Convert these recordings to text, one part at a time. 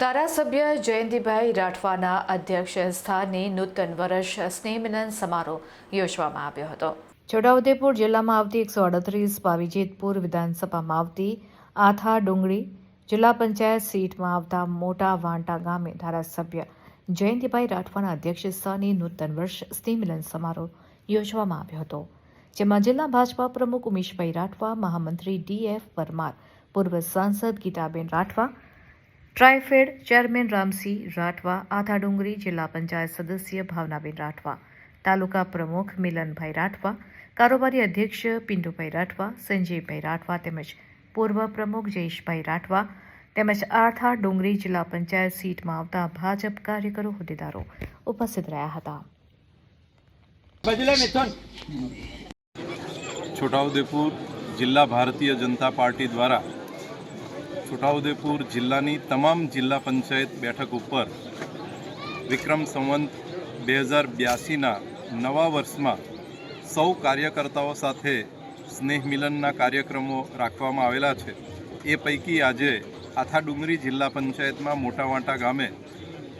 ધારાસભ્ય જયંતિભાઈ રાઠવાના અધ્યક્ષ સ્થાને નૂતન વર્ષ સ્નેહમિલન સમારોહ યોજવામાં આવ્યો હતો. છોટાઉદેપુર જિલ્લામાં આવતી એકસો અડત્રીસ પાવીજેતપુર વિધાનસભામાં આવતી આથા ડુંગળી જિલ્લા પંચાયત સીટમાં આવતા મોટા વાંટા ગામે ધારાસભ્ય જયંતિભાઈ રાઠવાના અધ્યક્ષ સ્થાને નૂતન વર્ષ સ્નેહમિલન સમારોહ યોજવામાં આવ્યો હતો. જેમાં જિલ્લા ભાજપા પ્રમુખ ઉમેશભાઈ રાઠવા, મહામંત્રી ડી એફ પરમાર, પૂર્વ સાંસદ ગીતાબેન રાઠવા ટ્રાયફેડ ચેરમેન રામસિંહ રાઠવા આથા ડુંગરી જિલ્લા પંચાયત સદસ્ય ભાવનાબેન રાઠવા તાલુકા પ્રમુખ મિલનભાઈ રાઠવા કારોબારી અધ્યક્ષ પિન્ટુભાઈ રાઠવા સંજયભાઈ રાઠવા તેમજ પૂર્વ પ્રમુખ જયેશભાઈ રાઠવા તેમજ આથા ડુંગરી જિલ્લા પંચાયત સીટમાં આવતા ભાજપ કાર્યકરો હોદ્દેદારો ઉપસ્થિત રહ્યા હતા. છોટાઉદેપુર જિલ્લા ભારતીય જનતા પાર્ટી દ્વારા છોટાઉદેપુર જિલ્લાની તમામ જિલ્લા પંચાયત બેઠક ઉપર વિક્રમ સંવંત બે હજાર બ્યાસીના નવા વર્ષમાં સૌ કાર્યકર્તાઓ સાથે સ્નેહ મિલનના કાર્યક્રમો રાખવામાં આવેલા છે. એ પૈકી આજે આથા ડુંગરી જિલ્લા પંચાયતમાં મોટાવાંટા ગામે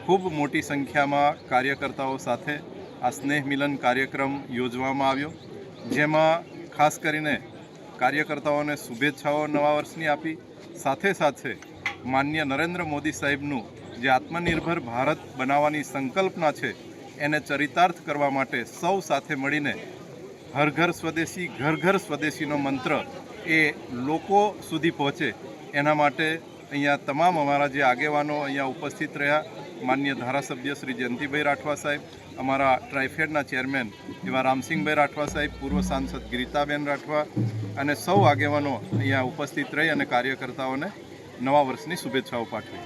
ખૂબ મોટી સંખ્યામાં કાર્યકર્તાઓ સાથે આ સ્નેહ મિલન કાર્યક્રમ યોજવામાં આવ્યો, જેમાં ખાસ કરીને કાર્યકર્તાઓને શુભેચ્છાઓ નવા વર્ષની આપી સાથે સાથે માન્ય નરેન્દ્ર મોદી સાહેબનું જે આત્મનિર્ભર ભારત બનાવવાની સંકલ્પના છે, એને ચરિતાર્થ કરવા માટે સૌ સાથે મળીને હર ઘર સ્વદેશી, ઘર ઘર સ્વદેશીનો મંત્ર એ લોકો સુધી પહોંચે. એના માટે અહીંયા તમામ અમારા જે આગેવાનો અહીંયા ઉપસ્થિત રહ્યા માન્ય ધારાસભ્ય શ્રી જયંતિભાઈ રાઠવા સાહેબ, અમારા ટ્રાયફેડના ચેરમેન એવા રામસિંહભાઈ રાઠવા સાહેબ, પૂર્વ સાંસદ ગીતાબેન રાઠવા અને સૌ આગેવાનો અહીંયા ઉપસ્થિત રહી અને કાર્યકર્તાઓને નવા વર્ષની શુભેચ્છાઓ પાઠવી.